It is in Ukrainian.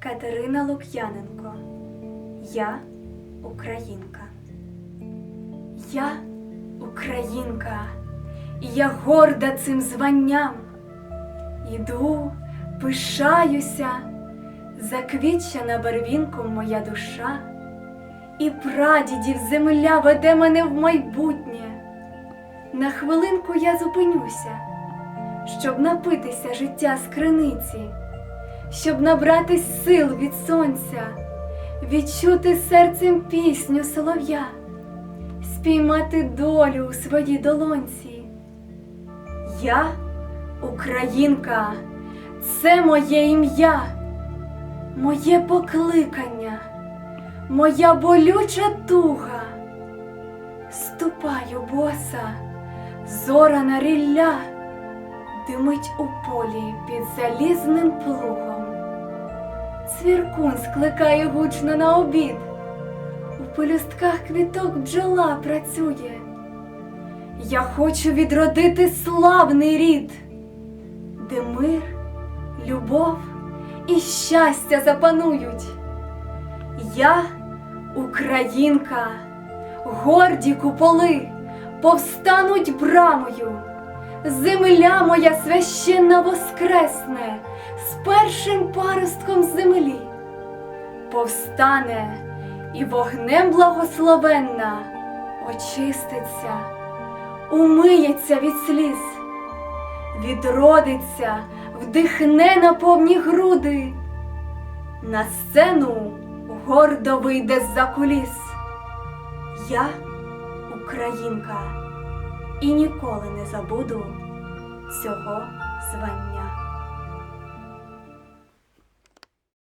Катерина Лук'яненко. Я українка. Я українка, і я горда цим званням. Іду, пишаюся, заквітчена барвінком моя душа, і прадідів земля веде мене в майбутнє. На хвилинку я зупинюся, щоб напитися життя з криниці, щоб набратись сил від сонця, відчути серцем пісню солов'я, спіймати долю у своїй долонці. Я українка, це моє ім'я, моє покликання, моя болюча туга. Ступаю боса, зора на рілля, димить у полі під залізним плугом. Цвіркун скликає гучно на обід, у пелюстках квіток бджола працює. Я хочу відродити славний рід, де мир, любов і щастя запанують. Я українка, горді куполи повстануть брамою. Земля моя священна воскресне з першим паростком землі. Повстане і вогнем благословенна очиститься, умиється від сліз, відродиться, вдихне на повні груди. На сцену гордо вийде з-за куліс. Я українка і ніколи не забуду цього звання.